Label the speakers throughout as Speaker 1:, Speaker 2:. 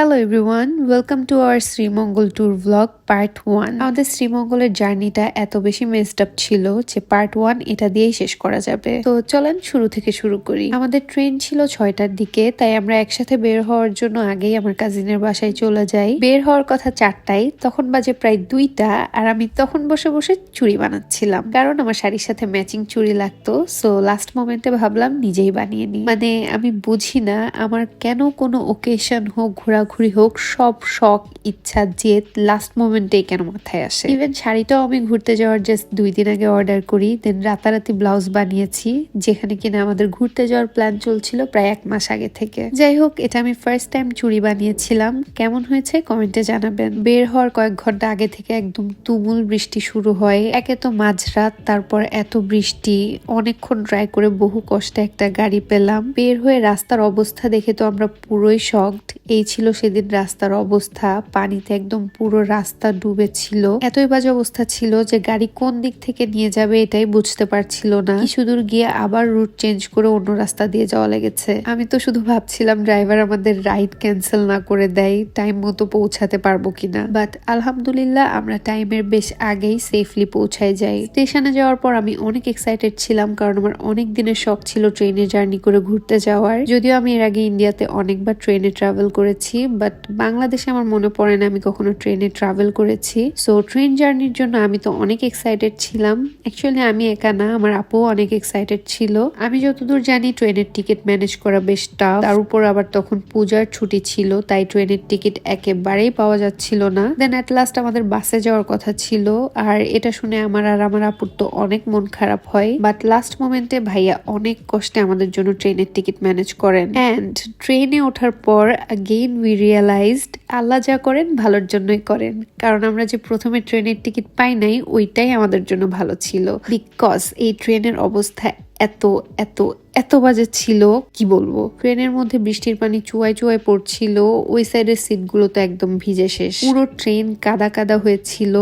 Speaker 1: Hello everyone welcome to our Sreemangal tour blog part one আমাদের শ্রীমঙ্গলের জার্নিটা এত বেশি মেসড আপ ছিল যে পার্ট ওয়ান এটা দিয়েই শেষ করা যাবে। তো চলেন শুরু থেকে শুরু করি। আমাদের ট্রেন ছিল ছয়টার দিকে, তাই আমরা একসাথে বের হওয়ার জন্য আগেই আমার কাজিনের বাসায় চলে যাই। বের হওয়ার কথা চারটায়, তখন বাজে প্রায় দুইটা, আর আমি তখন বসে বসে চুড়ি বানাচ্ছিলাম। কারণ আমার শাড়ির সাথে ম্যাচিং চুড়ি লাগতো সো লাস্ট মোমেন্টে ভাবলাম নিজেই বানিয়ে নিই। মানে আমি বুঝি না আমার কেন কোনো ওকেশন হোক ঘোরাঘুরি হোক, সব শখ, ইচ্ছা, জেদ লাস্ট মোমেন্টে কেন মাথায় আসে? ইভেন শাড়িটাও আমি ঘুরতে যাওয়ার জাস্ট দুই দিন আগে অর্ডার করি দেন রাতারাতি ব্লাউজ বানিয়েছি, যেখানে কিনা আমাদের ঘুরতে যাওয়ার প্ল্যান চলছিল প্রায় এক মাস আগে থেকে। যাই হোক, এটা আমি ফার্স্ট টাইম চুরি বানিয়েছিলাম। কেমন হয়েছে কমেন্টে জানাবেন। বের হওয়ার কয়েক ঘণ্টা আগে থেকে একদম তুমুল বৃষ্টি শুরু হয়। একে তো মাঝরাত, তারপর এত বৃষ্টি, অনেকক্ষণ ট্রাই করে বহু কষ্টে একটা গাড়ি পেলাম। বের হয়ে রাস্তার অবস্থা দেখে তো আমরা পুরোই শকড এই ছিল সেদিন রাস্তার অবস্থা। পানিতে একদম পুরো রাস্তা ডুবে ছিল। এতই বাজে অবস্থা ছিল যে গাড়ি কোন দিক থেকে নিয়ে যাবে এটাই বুঝতে পারছিল না। কিছু দূর গিয়ে আবার রুট চেঞ্জ করে অন্য রাস্তা দিয়ে যাওয়া লেগেছে। আমি তো শুধু ভাবছিলাম ড্রাইভার আমাদের রাইড ক্যান্সেল না করে দেয় টাইম মতো পৌঁছাতে পারব কিনা। বাট আলহামদুলিল্লাহ আমরা টাইমের বেশ আগেই সেফলি পৌঁছায় যাই। স্টেশনে যাওয়ার পর আমি অনেক এক্সাইটেড ছিলাম কারণ আমার অনেক দিনের শখ ছিল ট্রেনে জার্নি করে ঘুরতে যাওয়ার। যদিও আমি এর আগে ইন্ডিয়াতে অনেকবার ট্রেনে ট্রাভেল করেছি বাট বাংলাদেশে আমার মনে পড়ে না আমি কখনো ট্রেনে ট্রাভেল করেছি। সো ট্রেন জার্নির জন্য আমি তো অনেক এক্সাইটেড ছিলাম। অ্যাকচুয়ালি আমি একা না, আমার আপু অনেক এক্সাইটেড ছিল। আমি যতদূর জানি ট্রেনের টিকিট ম্যানেজ করা বেশ টাফ তার উপর আবার তখন পূজার ছুটি ছিল, তাই ট্রেনের টিকিট একেবারেই পাওয়া যাচ্ছিল না। দেন অ্যাট লাস্ট আমাদের বাসে যাওয়ার কথা ছিল, আর এটা শুনে আমার আর আমার আপুর তো অনেক মন খারাপ হয়। বাট লাস্ট মোমেন্টে ভাইয়া অনেক কষ্টে আমাদের জন্য ট্রেনের টিকিট ম্যানেজ করেন। অ্যান্ড ট্রেনে ওঠার পর আগেইন উই রিয়েলাইজড আল্লাহ যা করেন ভালোর জন্যই করেন। কারণ আমরা যে প্রথমে ট্রেনের টিকিট পাই নাই, ওইটাই আমাদের জন্য ভালো ছিল। বিকজ এই ট্রেনের অবস্থা এত এত এত বাজে ছিল, কি বলব? ট্রেনের মধ্যে বৃষ্টির পানি চুয়াই চুয়াই পড়ছিল, ওই সাইডের সিটগুলো তো একদম ভিজে শেষ। পুরো ট্রেন কাদা কাদা হয়েছিল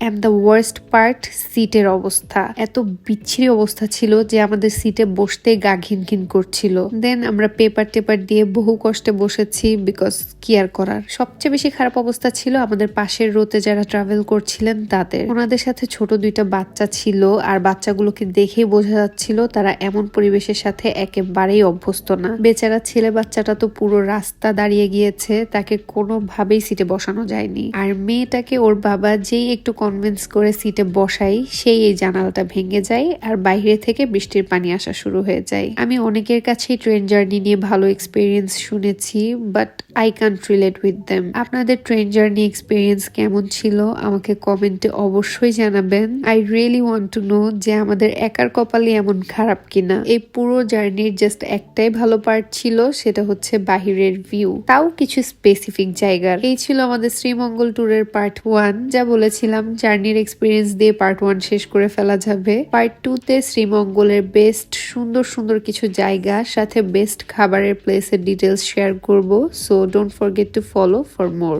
Speaker 1: অ্যান্ড দ্য ওয়ার্স্ট পার্ট সিটের অবস্থা। এত বিচ্ছিরি অবস্থা ছিল যে আমাদের সিটে বসতে গা ঘিন ঘিন করছিল। দেন আমরা পেপার টেপার দিয়ে বহু কষ্টে বসেছি বিকজ কি আর করার? সবচেয়ে বেশি খারাপ অবস্থা ছিল আমাদের পাশের রোতে যারা ট্রাভেল করছিলেন তাদের। ওনাদের সাথে ছোট দুইটা বাচ্চা ছিল, আর বাচ্চাগুলোকে দেখে বোঝা যাচ্ছিল তারা এমন পরিবেশের সাথে একেবারেই অভ্যস্ত না। বেচারা ছেলে বাচ্চাটা তো পুরো রাস্তা দাঁড়িয়ে গিয়েছে, তাকে কোনোভাবেই সিটে বসানো যায়নি। আর মেয়েটাকে ওর বাবা যেই একটু কনভিন্স করে সিটে বসাই, সেই এই জানালাটা ভেঙে যায় আর বাইরে থেকে বৃষ্টির পানি আসা শুরু হয়ে যায়। আমি অনেকের কাছেই ট্রেন জার্নি নিয়ে ভালো এক্সপিরিয়েন্স শুনেছি but I can't relate with them আপনাদের ট্রেন জার্নি এক্সপিরিয়েন্স কেমন ছিল? আমাকে কমেন্টে অবশ্যই জানাবেন। I really want to know যে আমাদের একার কপালে এমন খারাপ কিনা। এই পুরো জার্নির জাস্ট একটাই ভালো পার্ট ছিল, সেটা হচ্ছে বাহিরের ভিউ তাও কিছু স্পেসিফিক জায়গার। এই ছিল আমাদের শ্রীমঙ্গল ট্যুরের পার্ট ওয়ান যা বলেছিলাম, জার্নির এক্সপিরিয়েন্স দিয়ে পার্ট ওয়ান শেষ করে ফেলা যাবে। পার্ট টু তে শ্রীমঙ্গলের বেস্ট সুন্দর সুন্দর কিছু জায়গা, সাথে বেস্ট খাবারের প্লেসের ডিটেলস শেয়ার করব। So don't forget to follow for more